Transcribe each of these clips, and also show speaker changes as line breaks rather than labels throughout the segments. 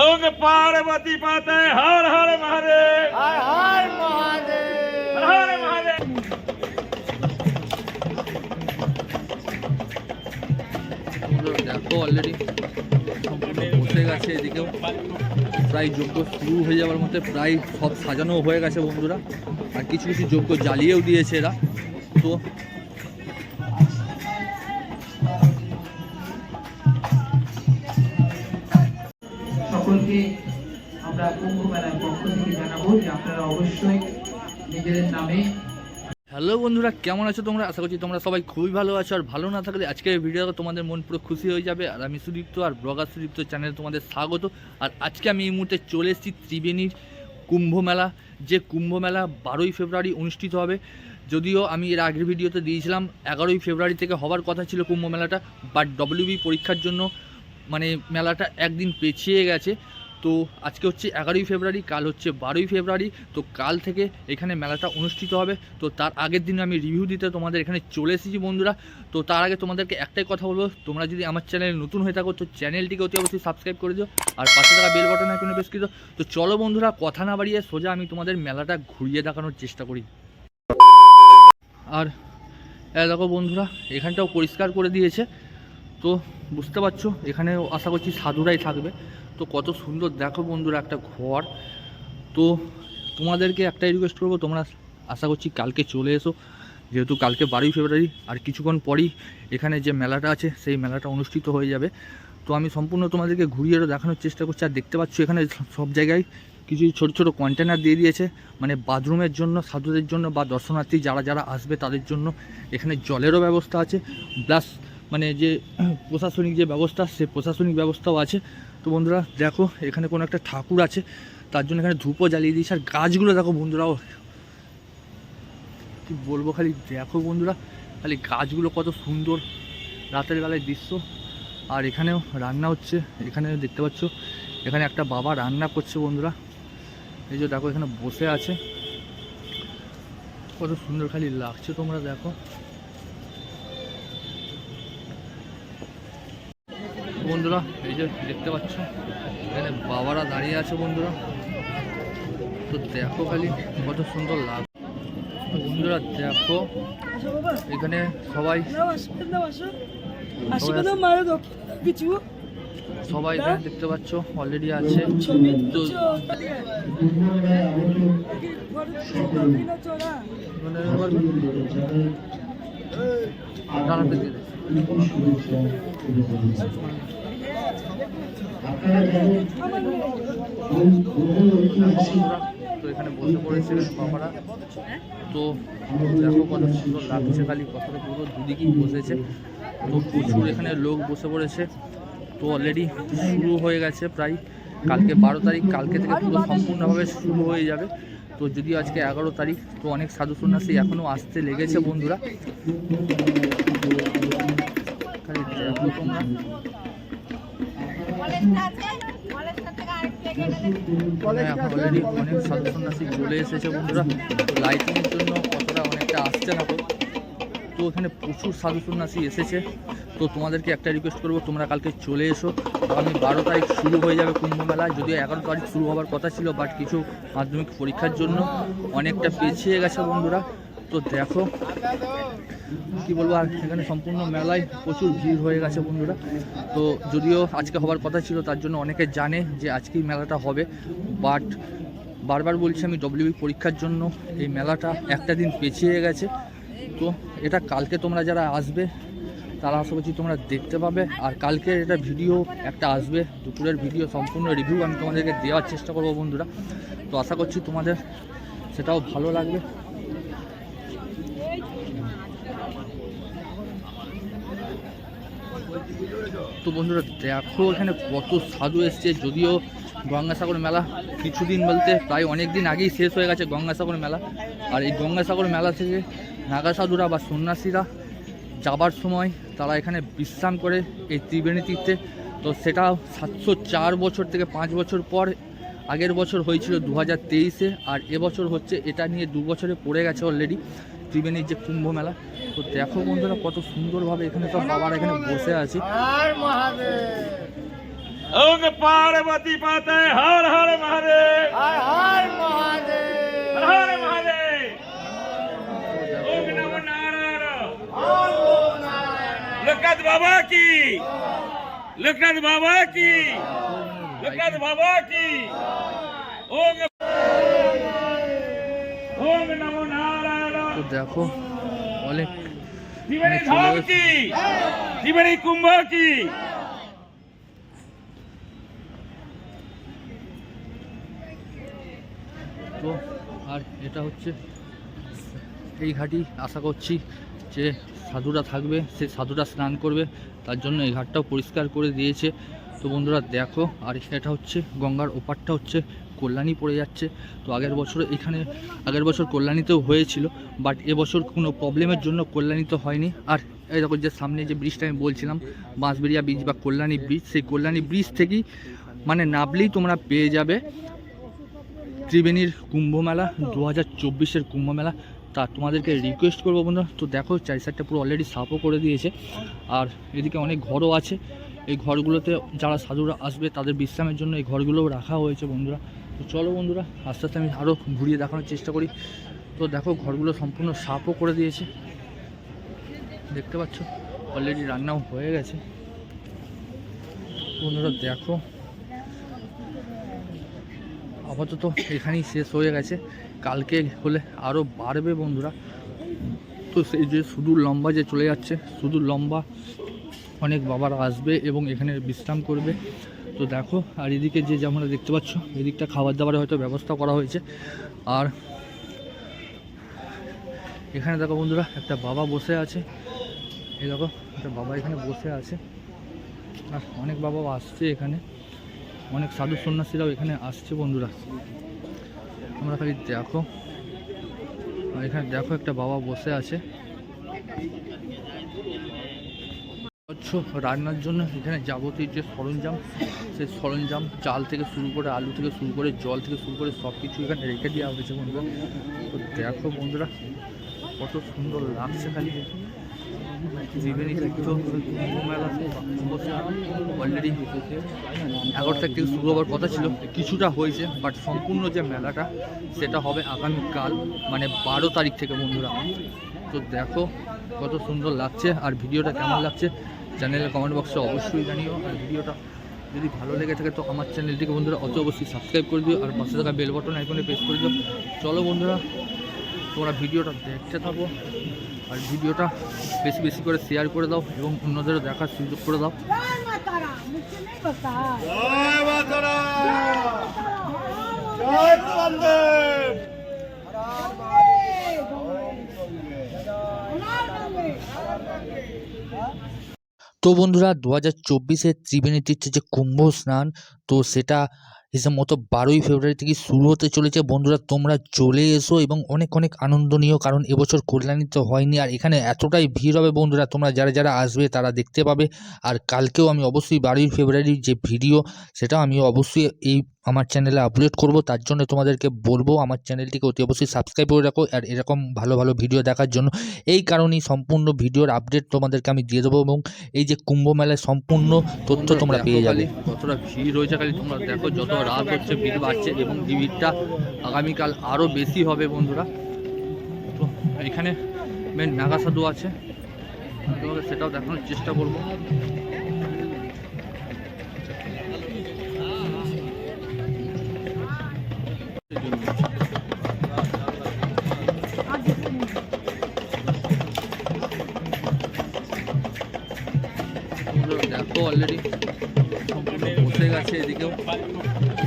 ওং পার্বতী পাতে হর হর মহাদেব
হায় হায় মহাদেব
হর হর মহাদেব
দেখো অলরেডি সম্পূর্ণ বসে গেছে। এদিকেও। প্রায় যোগ্য শুরু হয়ে যাওয়ার মধ্যে প্রায় সব সাজানো হয়ে গেছে বন্ধুরা। আর কিছু কিছু যোগ্য জ্বালিয়েও দিয়েছে এরা। তো
সকলকে আমরা কুম্ভ মেলার পক্ষ থেকে জানাব যে আপনারা অবশ্যই নিজেদের নামে
হ্যালো বন্ধুরা, কেমন আছো তোমরা? আশা করছি তোমরা সবাই খুবই ভালো আছো। আর ভালো না থাকলে আজকের ভিডিও তোমাদের মন পুরো খুশি হয়ে যাবে। আর আমি সুদীপ্ত, আর ব্লগার সুদীপ্ত চ্যানেলে তোমাদের স্বাগত। আর আজকে আমি এই মুহূর্তে চলে এসেছি ত্রিবেণীর কুম্ভ মেলা যে কুম্ভ মেলা বারোই ফেব্রুয়ারি অনুষ্ঠিত হবে। যদিও আমি এর আগের ভিডিওতে দিয়েছিলাম, এগারোই ফেব্রুয়ারি থেকে হওয়ার কথা ছিল কুম্ভ মেলাটা বাট ডব্লিউবি পরীক্ষার জন্য মানে মেলাটা একদিন পেছিয়ে গেছে। তো আজকে হচ্ছে এগারোই ফেব্রুয়ারি, কাল হচ্ছে বারোই ফেব্রুয়ারি, তো কাল থেকে এখানে মেলাটা অনুষ্ঠিত হবে। তো তার আগের দিন আমি রিভিউ দিতে তোমাদের এখানে চলে এসেছি বন্ধুরা। তো তার আগে তোমাদেরকে একটাই কথা বলব, তোমরা যদি আমার চ্যানেলে নতুন হয়ে থাকো, তো চ্যানেলটিকে অতি অবশ্যই সাবস্ক্রাইব করে দিও, আর পাশে থাকা বেল বাটন এখানে বেশ কিছু তো চলো বন্ধুরা, কথা না বাড়িয়ে সোজা আমি তোমাদের মেলাটা ঘুরিয়ে দেখানোর চেষ্টা করি। আর দেখো বন্ধুরা, এখানটাও পরিষ্কার করে দিয়েছে। তো বুঝতে পারছ, এখানেও আশা করছি সাধুরাই থাকবে। তো কত সুন্দর। দেখো বন্ধুরা, একটা ঘর। তো তোমাদেরকে একটাই রিকোয়েস্ট করব, তোমরা আশা করছি কালকে চলে এসো। যেহেতু কালকে বারোই ফেব্রুয়ারি, আর কিছুক্ষণ পরেই এখানে যে মেলাটা আছে, সেই মেলাটা অনুষ্ঠিত হয়ে যাবে। তো আমি সম্পূর্ণ তোমাদেরকে ঘুরিয়ে দেখানোর চেষ্টা করছি। আর দেখতে পাচ্ছ, এখানে সব জায়গায় কিছু ছোট ছোট কন্টেনার দিয়ে দিয়েছে। মানে বাথরুমের জন্য, সাধুদের জন্য বা দর্শনার্থী যারা যারা আসবে, তাদের জন্য এখানে জলেরও ব্যবস্থা আছে। প্লাস মানে যে প্রশাসনিক যে ব্যবস্থা, সে প্রশাসনিক ব্যবস্থাও আছে। তো বন্ধুরা, দেখো, এখানে কোনো একটা ঠাকুর আছে, তার জন্য এখানে ধূপও জ্বালিয়ে দিয়েছে, আর গাছগুলো দেখো বন্ধুরাও কি বলব খালি, দেখো বন্ধুরা, খালি গাছগুলো কত সুন্দর, রাতের বেলায় দৃশ্য। আর এখানেও রান্না হচ্ছে, এখানে দেখতে পাচ্ছ, এখানে একটা বাবা রান্না করছে বন্ধুরা। এই যে দেখো, এখানে বসে আছে। কত সুন্দর খালি লাগছে তোমরা, দেখো। বন্ধুরা, এই যে দেখতে পাচ্ছ, এখানে বাবারা দাঁড়িয়ে আছে বন্ধুরা। তো দেখো খালি কত সুন্দর তো বন্ধুরা, দেখো, এখানে সবাই সবাই দেখতে পাচ্ছ অলরেডি আছে।
ছবি
তো তো এখানে বসে পড়েছে বাবারা। তো দেখো কত সুন্দর লাগছে খালি, কথাটা পুরো দুদিকেই বসেছে। তো প্রচুর এখানে লোক বসে পড়েছে। তো অলরেডি শুরু হয়ে গেছে প্রায়। কালকে বারো তারিখ, কালকে থেকে পুরো সম্পূর্ণভাবে শুরু হয়ে যাবে। তো যদিও আজকে এগারো তারিখ, তো অনেক সাধু সন্ন্যাসী এখনও আসতে লেগেছে বন্ধুরা। অলরেডি অনেক সাধু সন্ন্যাসী চলে এসেছে বন্ধুরা। লাইটিংয়ের জন্য কতটা অনেকটা আসছে না তো? তো এখানে প্রচুর সাধু সন্ন্যাসী এসেছে। তো তোমাদেরকে একটা রিকোয়েস্ট করব, তোমরা কালকে চলে এসো। আগামী বারো তারিখ শুরু হয়ে যাবে কুম্ভ মেলা যদিও এগারো তারিখ শুরু হওয়ার কথা ছিল বাট কিছু মাধ্যমিক পরীক্ষার জন্য অনেকটা পেছিয়ে গেছে বন্ধুরা। তো দেখো, কি বলব, আর এখানে সম্পূর্ণ মেলায় প্রচুর ভিড় হয়ে গেছে বন্ধুরা। তো যদিও আজকে হওয়ার কথা ছিল, তার জন্য অনেকে জানে যে আজকেই মেলাটা হবে। বাট বারবার বলছি আমি ডব্লিউবি পরীক্ষার জন্য এই মেলাটা একটা দিন পেছিয়ে গেছে। তো এটা কালকে তোমরা যারা আসবে, তারা আশা করছি তোমরা দেখতে পাবে। আর কালকে এটা ভিডিও একটা আসবে, দুপুরের ভিডিও, সম্পূর্ণ রিভিউ আমি তোমাদেরকে দেওয়ার চেষ্টা করব বন্ধুরা। তো আশা করছি তোমাদের সেটাও ভালো লাগবে। তো বন্ধুরা দেখো এখানে কত সাধু এসছে, যদিও গঙ্গাসাগর মেলা কিছুদিন বলতে প্রায় অনেক দিন আগেই শেষ হয়ে গেছে গঙ্গাসাগর মেলা। আর এই গঙ্গাসাগর মেলা থেকে নাগা সাধুরা বা সন্ন্যাসীরা যাবার সময় তারা এখানে বিশ্রাম করে এই ত্রিবেণী তীর্থে। তো সেটা সাতশো চার বছর থেকে পাঁচ বছর পর, আগের বছর হয়েছিল দু হাজার তেইশে, আর এবছর হচ্ছে এটা নিয়ে দু বছরে পড়ে গেছে অলরেডি ত্রিবেণীর যে কুম্ভ মেলা তো দেখো বন্ধুরা কত সুন্দরভাবে এখানে সব বাবার এখানে বসে আছি।
ওকে পার্বতী পাতে হর হর মহাদেব। হর মহাদেব। হর মহাদেব। লোকনাথ বাবা কি? লোকনাথ বাবা কি? লোকনাথ বাবা কি?
ওম দেখো অনেক তো আর এটা হচ্ছে এই ঘাটি আশা করছি যে সাধুরা থাকবে সে সাধুরা স্নান করবে তার জন্য এই ঘাটটাও পরিষ্কার করে দিয়েছে। তো বন্ধুরা দেখো আর এটা হচ্ছে গঙ্গার ওপারটা হচ্ছে কল্যাণী পড়ে যাচ্ছে। তো আগের বছর এখানে, আগের বছর কল্যাণীতেও হয়েছিল বাট এবছর কোনো প্রবলেমের জন্য কল্যাণীতে হয়নি। আর দেখো যে সামনে যে ব্রিজটা আমি বলছিলাম, বাঁশবেড়িয়া ব্রিজ বা কল্যাণী ব্রিজ সেই কল্যাণী ব্রিজ থেকেই মানে নামলেই তোমরা পেয়ে যাবে ত্রিবেণীর কুম্ভ মেলা দু হাজার চব্বিশের কুম্ভ মেলা। তা তোমাদেরকে রিকোয়েস্ট করব বন্ধুরা, তো দেখো চারি সাইডটা পুরো অলরেডি সাফও করে দিয়েছে। আর এদিকে অনেক ঘরও আছে। এই ঘরগুলোতে যারা সাধুরা আসবে, তাদের বিশ্রামের জন্য এই ঘরগুলোও রাখা হয়েছে বন্ধুরা। তো চলো বন্ধুরা, আস্তে আস্তে আমি আরও ঘুরিয়ে দেখানোর চেষ্টা করি। তো দেখো, ঘরগুলো সম্পূর্ণ সাফও করে দিয়েছে। দেখতে পাচ্ছ অলরেডি রান্নাও হয়ে গেছে। বন্ধুরা, দেখো। আপাতত এখানেই শেষ হয়ে গেছে। কালকে হলে আরও বাড়বে বন্ধুরা। তো সেই যে শুধু লম্বা যে চলে যাচ্ছে শুধু লম্বা অনেক বাবারা আসবে এবং এখানে বিশ্রাম করবে। তো দেখো, আর এদিকে যে যেমন দেখতে পাচ্ছ, এদিকটা খাবার দাবারের হয়তো ব্যবস্থা করা হয়েছে। আর এখানে দেখো বন্ধুরা, একটা বাবা বসে আছে। এই দেখো, একটা বাবা এখানে বসে আছে। আর অনেক বাবাও আসছে এখানে। অনেক সাধু সন্ন্যাসীরাও এখানে আসছে বন্ধুরা। তোমরা খালি দেখো। আর এখানে দেখো একটা বাবা বসে আছে। রান্নার জন্য এখানে যাবতীয় যে সরঞ্জাম, সেই সরঞ্জাম, চাল থেকে শুরু করে আলু থেকে শুরু করে জল থেকে শুরু করে সব কিছু এখানে রেখে দেওয়া হয়েছে বন্ধুরা। তো দেখো বন্ধুরা, কত সুন্দর লাগছে খালি। থেকে শুরু হওয়ার কথা ছিল, কিছুটা হয়েছে বাট সম্পূর্ণ যে মেলাটা, সেটা হবে আগামীকাল মানে বারো তারিখ থেকে বন্ধুরা। তো দেখো কত সুন্দর লাগছে, আর ভিডিওটা কেমন লাগছে চ্যানেলের কমেন্ট বক্সে অবশ্যই জানিও, আর ভিডিওটা যদি ভালো লেগে থাকে তো আমার চ্যানেলটিকে বন্ধুরা অত অবশ্যই সাবস্ক্রাইব করে দিও, আর পাশে থাকা বেল বটন আইকনে প্রেস করে দিও। চলো বন্ধুরা, তোমরা ভিডিওটা দেখতে থাকো, আর ভিডিওটা বেশি বেশি করে শেয়ার করে দাও এবং অন্যদেরও দেখার সুযোগ করে দাও।
जय
তো বন্ধুরা দু হাজার চব্বিশের ত্রিবেণী যে কুম্ভ স্নান, তো সেটা হিসেব মতো বারোই ফেব্রুয়ারি থেকে শুরু হতে চলেছে। বন্ধুরা, তোমরা চলে এসো এবং অনেক অনেক আনন্দ কারণ এবছর কল্যাণী তো হয়নি আর এখানে এতটাই ভিড় হবে বন্ধুরা, তোমরা যারা যারা আসবে তারা দেখতে পাবে। আর কালকেও আমি অবশ্যই বারোই ফেব্রুয়ারির যে ভিডিও সেটা আমি অবশ্যই এই আমার চ্যানেলে আপলোড করব তার জন্য তোমাদেরকে বলব আমার চ্যানেলটিকে অতি অবশ্যই সাবস্ক্রাইব করে রাখো আর এরকম ভালো ভালো ভিডিও দেখার জন্য এই কারণেই সম্পূর্ণ ভিডিওর আপডেট তোমাদেরকে আমি দিয়ে দেবো এবং এই যে কুম্ভ মেলায় সম্পূর্ণ তথ্য তোমরা পেয়ে যাবে। কতটা ভিড় হয়েছে খালি তোমরা দেখো যত রাত হচ্ছে ভিড় বাড়ছে এবং ভিড়টা আগামীকাল আরও বেশি হবে বন্ধুরা। তো এখানে মেন নাগা সাধু আছে তোমাকে সেটাও দেখানোর চেষ্টা করব।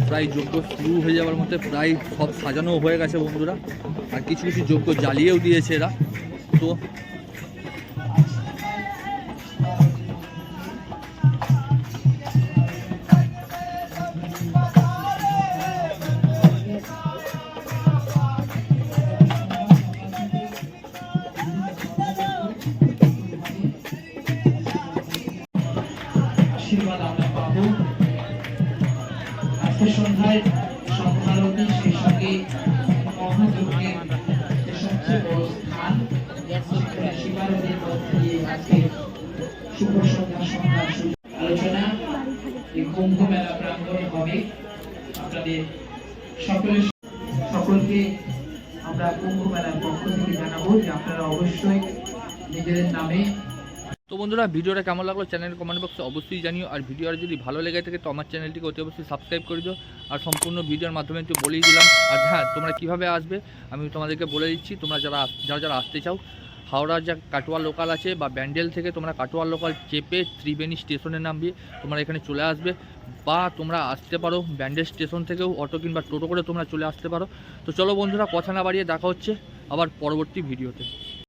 প্রায় যোগ্য শুরু হয়ে যাওয়ার মধ্যে প্রায় সব সাজানো হয়ে গেছে বন্ধুরা। আর কিছু কিছু যোগ্য জ্বালিয়েও দিয়েছে এরা। তো
সন্ধ্যায় সবচেয়ে বড় স্থান সেখানে শিবারতির মধ্যে দিয়ে আজকে এই কুম্ভ মেলা প্রাঙ্গণে হবে। সকলকে আমরা কুম্ভ মেলার পক্ষ থেকে জানাব যে আপনারা অবশ্যই নিজেদের নামে
তো বন্ধুরা, ভিডিওটা কেমন লাগল চ্যানেলের কমেন্ট বক্সে অবশ্যই জানিও। আর ভিডিওটা যদি ভালো লেগে থাকে, তো আমার চ্যানেলটিকে অতি অবশ্যই সাবস্ক্রাইব করে দিও। আর সম্পূর্ণ ভিডিওর মাধ্যমে একটু বলেই দিলাম, আর হ্যাঁ তোমরা কীভাবে আসবে, আমি তোমাদেরকে বলে দিচ্ছি, তোমরা যারা যারা যারা আসতে চাও হাওড়ার যা কাটোয়া লোকাল আছে বা ব্যান্ডেল থেকে তোমরা কাটোয়া লোকাল চেপে ত্রিবেণী স্টেশনে নামবে, তোমরা এখানে চলে আসবে, বা তোমরা আসতে পারো ব্যান্ডেল স্টেশন থেকেও অটো কিংবা টোটো করে তোমরা চলে আসতে পারো। তো চলো বন্ধুরা, কথা না বাড়িয়ে দেখা হচ্ছে আবার পরবর্তী ভিডিওতে